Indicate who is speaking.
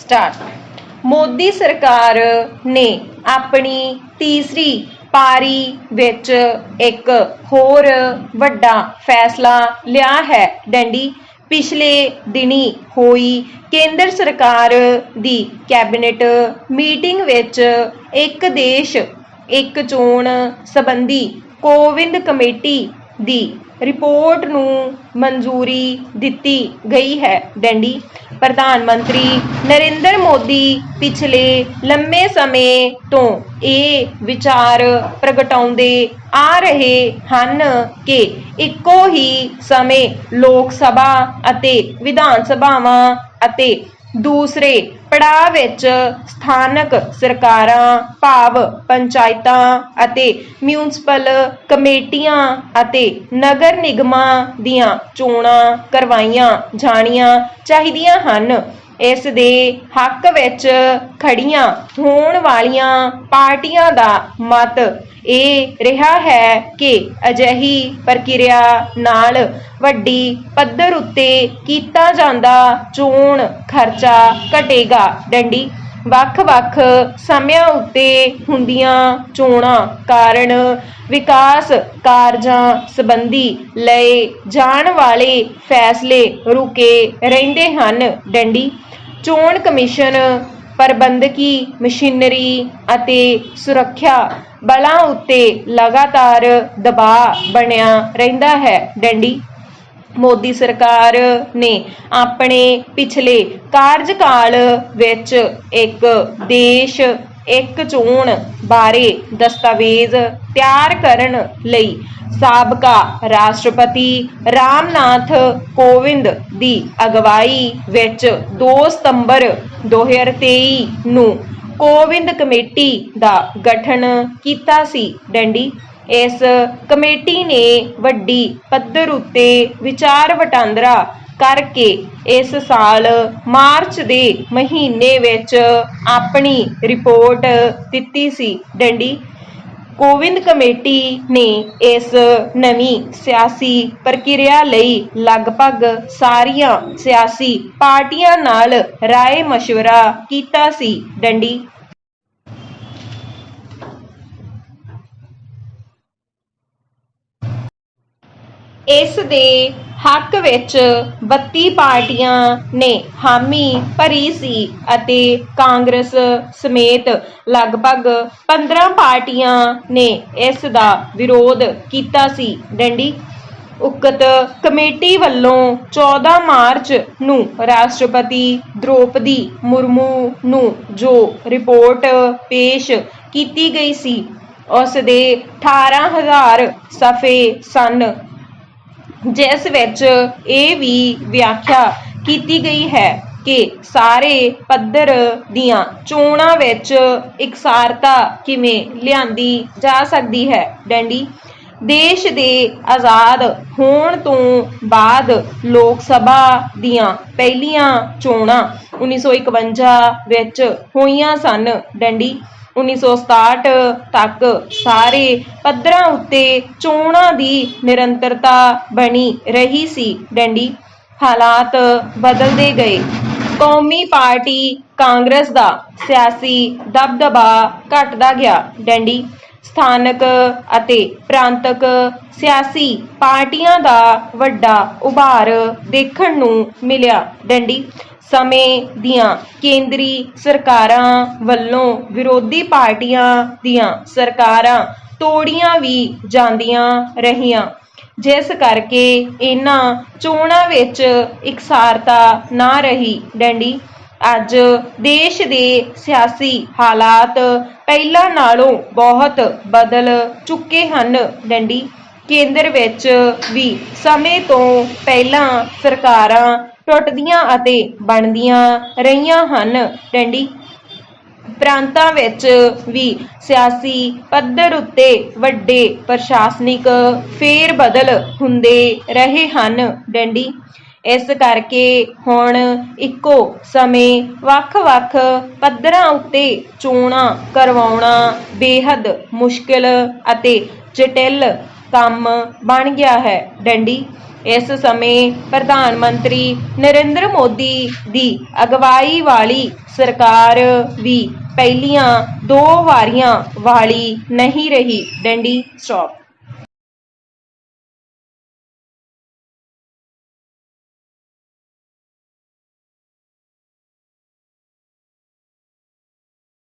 Speaker 1: Start Modi ਸਰਕਾਰ ਨੇ ਆਪਣੀ ਤੀਸਰੀ ਪਾਰੀ ਵਿੱਚ ਇੱਕ ਹੋਰ ਵੱਡਾ ਫੈਸਲਾ ਲਿਆ ਹੈ। ਡੰਡੀ, ਪਿਛਲੇ ਦਿਨੀ ਹੋਈ ਕੇਂਦਰ ਸਰਕਾਰ ਦੀ ਕੈਬਨਿਟ ਮੀਟਿੰਗ ਵਿੱਚ ਇੱਕ ਦੇਸ਼, ਇੱਕ ਚੋਣ ਸੰਬੰਧੀ ਕੋਵਿੰਦ ਕਮੇਟੀ ਦੀ ਰਿਪੋਰਟ ਨੂੰ ਮਨਜ਼ੂਰੀ ਦਿੱਤੀ ਗਈ ਹੈ। ਡੰਡੀ ਪ੍ਰਧਾਨ ਮੰਤਰੀ ਨਰਿੰਦਰ ਮੋਦੀ ਪਿਛਲੇ ਲੰਮੇ ਸਮੇਂ ਤੋਂ ਇਹ ਵਿਚਾਰ ਪ੍ਰਗਟਾਉਂਦੇ ਆ ਰਹੇ ਹਨ ਕਿ ਇੱਕੋ ਹੀ ਸਮੇਂ ਲੋਕ ਸਭਾ ਅਤੇ ਵਿਧਾਨ ਸਭਾਵਾਂ ਅਤੇ ਦੂਸਰੇ, ਪੜਾਅ ਵਿੱਚ ਸਥਾਨਕ ਸਰਕਾਰਾਂ, ਭਾਵ ਪੰਚਾਇਤਾਂ ਅਤੇ ਮਿਊਨਿਸਪਲ ਕਮੇਟੀਆਂ ਅਤੇ ਨਗਰ ਨਿਗਮਾਂ ਦੀਆਂ ਚੋਣਾਂ ਕਰਵਾਈਆਂ ਜਾਣੀਆਂ ਚਾਹੀਦੀਆਂ ਹਨ। ਇਸ ਦੇ ਹੱਕ ਵਿੱਚ ਖੜੀਆਂ ਹੋਣ ਵਾਲੀਆਂ ਪਾਰਟੀਆਂ ਦਾ ਮਤ। ਇਹ ਰਿਹਾ ਹੈ ਕਿ ਅਜਿਹੀ ਪ੍ਰਕਿਰਿਆ ਨਾਲ ਵੱਡੀ ਪੱਧਰ ਉੱਤੇ ਕੀਤਾ ਜਾਂਦਾ ਚੋਣ ਖਰਚਾ ਘਟੇਗਾ। ਡੰਡੀ ਵੱਖ-ਵੱਖ ਸਮਿਆਂ ਉੱਤੇ ਹੁੰਦੀਆਂ ਚੋਣਾਂ ਕਾਰਨ ਵਿਕਾਸ ਕਾਰਜਾਂ ਸੰਬੰਧੀ ਲਏ ਜਾਣ ਵਾਲੇ ਫੈਸਲੇ ਰੁਕੇ ਰਹਿੰਦੇ ਹਨ। ਡੰਡੀ, ਚੋਣ ਕਮਿਸ਼ਨ ਪ੍ਰਬੰਧਕੀ ਮਸ਼ੀਨਰੀ ਅਤੇ ਸੁਰੱਖਿਆ ਬਲਾਂ ਉੱਤੇ ਲਗਾਤਾਰ ਦਬਾਅ ਬਣਿਆ ਰਹਿੰਦਾ ਹੈ। ਡੰਡੀ ਮੋਦੀ ਸਰਕਾਰ ਨੇ ਆਪਣੇ ਪਿਛਲੇ ਕਾਰਜਕਾਲ ਵਿੱਚ ਇੱਕ ਦੇਸ਼, ਇੱਕ ਚੋਣ ਬਾਰੇ ਦਸਤਾਵੇਜ਼ ਤਿਆਰ ਕਰਨ ਲਈ ਸਾਬਕਾ ਰਾਸ਼ਟਰਪਤੀ ਰਾਮਨਾਥ ਕੋਵਿੰਦ ਦੀ ਅਗਵਾਈ ਵਿੱਚ 2 ਸਤੰਬਰ 2023 ਨੂੰ ਕੋਵਿੰਦ ਕਮੇਟੀ ਦਾ ਗਠਨ ਕੀਤਾ ਸੀ। ਡੰਡੀ। ਇਸ ਕਮੇਟੀ ਨੇ ਵੱਡੀ ਪੱਧਰ ਉੱਤੇ ਵਿਚਾਰ ਵਟਾਂਦਰਾ ਕਰਕੇ ਇਸ ਸਾਲ ਮਾਰਚ ਦੇ ਮਹੀਨੇ ਵਿੱਚ ਆਪਣੀ ਰਿਪੋਰਟ ਦਿੱਤੀ ਸੀ। ਡੰਡੀ ਕੋਵਿੰਦ ਕਮੇਟੀ ਨੇ ਇਸ ਨਵੀਂ ਸਿਆਸੀ ਪ੍ਰਕਿਰਿਆ ਲਈ ਲਗਭਗ ਸਾਰੀਆਂ ਸਿਆਸੀ ਪਾਰਟੀਆਂ ਨਾਲ ਰਾਏ ਮਸ਼ਵਰਾ ਕੀਤਾ ਸੀ। ਡੰਡੀ ਇਸ ਦੇ ਹੱਕ ਵਿੱਚ 32 ਪਾਰਟੀਆਂ ਨੇ ਹਾਮੀ ਭਰੀ ਸੀ ਅਤੇ ਕਾਂਗਰਸ ਸਮੇਤ ਲਗਭਗ 15 ਪਾਰਟੀਆਂ ਨੇ ਇਸ ਦਾ ਵਿਰੋਧ ਕੀਤਾ ਸੀ। ਡੰਡੀ, ਉਕਤ ਕਮੇਟੀ ਵੱਲੋਂ 14 ਮਾਰਚ ਨੂੰ ਰਾਸ਼ਟਰਪਤੀ ਦ੍ਰੋਪਦੀ ਮੁਰਮੂ ਨੂੰ ਜੋ ਰਿਪੋਰਟ ਪੇਸ਼ ਕੀਤੀ ਗਈ ਸੀ, ਉਸ ਦੇ 18000 ਸਫੇ ਸਨ। ਜਿਸ ਵਿੱਚ ਇਹ ਵੀ ਵਿਆਖਿਆ ਕੀਤੀ ਗਈ ਹੈ ਕਿ ਸਾਰੇ ਪੱਧਰ ਦੀਆਂ ਚੋਣਾਂ ਵਿੱਚ ਇਕਸਾਰਤਾ ਕਿਵੇਂ ਲਿਆਂਦੀ ਜਾ ਸਕਦੀ ਹੈ? ਡੰਡੀ, ਦੇਸ਼ ਦੇ ਆਜ਼ਾਦ ਹੋਣ ਤੋਂ ਬਾਅਦ ਲੋਕ ਸਭਾ ਦੀਆਂ ਪਹਿਲੀਆਂ ਚੋਣਾਂ 1951 ਵਿੱਚ ਹੋਈਆਂ ਸਨ। ਡੰਡੀ 1967 ਤੱਕ ਸਾਰੇ ਪੱਧਰਾਂ ਉੱਤੇ ਚੋਣਾਂ ਦੀ ਨਿਰੰਤਰਤਾ ਬਣੀ ਰਹੀ ਸੀ ਡੰਡੀ। ਹਾਲਾਤ ਬਦਲਦੇ ਗਏ। ਕੌਮੀ ਪਾਰਟੀ ਕਾਂਗਰਸ ਦਾ ਸਿਆਸੀ ਦਬਦਬਾ ਘਟਦਾ ਗਿਆ। ਡੰਡੀ ਸਥਾਨਕ ਅਤੇ ਪ੍ਰਾਂਤਕ ਸਿਆਸੀ ਪਾਰਟੀਆਂ ਦਾ ਵੱਡਾ ਉਭਾਰ ਦੇਖਣ ਨੂੰ ਮਿਲਿਆ। ਡੰਡੀ, ਸਮੇਂ ਦੀਆਂ ਕੇਂਦਰੀ ਸਰਕਾਰਾਂ ਵੱਲੋਂ ਵਿਰੋਧੀ ਪਾਰਟੀਆਂ ਦੀਆਂ ਸਰਕਾਰਾਂ ਤੋੜੀਆਂ ਵੀ ਜਾਂਦੀਆਂ ਰਹੀਆਂ। ਜਿਸ ਕਰਕੇ ਇਹਨਾਂ ਚੋਣਾਂ ਵਿੱਚ ਇਕਸਾਰਤਾ ਨਾ ਰਹੀ। ਡੰਡੀ ਅੱਜ ਦੇਸ਼ ਦੇ ਸਿਆਸੀ ਹਾਲਾਤ ਪਹਿਲਾਂ ਨਾਲੋਂ ਬਹੁਤ ਬਦਲ ਚੁੱਕੇ ਹਨ ਡੰਡੀ। ਕੇਂਦਰ ਵਿੱਚ ਵੀ ਸਮੇਂ ਤੋਂ ਪਹਿਲਾਂ ਸਰਕਾਰਾਂ ਟੁੱਟਦੀਆਂ ਅਤੇ ਬਣਦੀਆਂ ਰਹੀਆਂ ਹਨ ਡੰਡੀ। ਪ੍ਰਾਂਤਾਂ ਵਿੱਚ ਵੀ ਸਿਆਸੀ ਪੱਧਰ ਉੱਤੇ ਵੱਡੇ ਪ੍ਰਸ਼ਾਸਨਿਕ ਫੇਰ ਬਦਲ ਹੁੰਦੇ ਰਹੇ ਹਨ ਡੰਡੀ। ਇਸ ਕਰਕੇ ਹੁਣ ਇੱਕੋ ਸਮੇਂ ਵੱਖ-ਵੱਖ ਪੱਧਰਾਂ ਉੱਤੇ ਚੋਣਾਂ ਕਰਵਾਉਣਾ ਬੇਹੱਦ ਮੁਸ਼ਕਿਲ ਅਤੇ ਜਟਿਲ ਕੰਮ ਬਣ ਗਿਆ ਹੈ। ਡੰਡੀ, ਇਸ ਸਮੇਂ ਪ੍ਰਧਾਨ ਮੰਤਰੀ ਨਰਿੰਦਰ ਮੋਦੀ ਦੀ ਅਗਵਾਈ ਵਾਲੀ ਸਰਕਾਰ ਵੀ ਪਹਿਲੀਆਂ ਦੋ ਵਾਰੀਆਂ ਵਾਲੀ ਨਹੀਂ ਰਹੀ। ਡੰਡੀ ਸਟਾਪ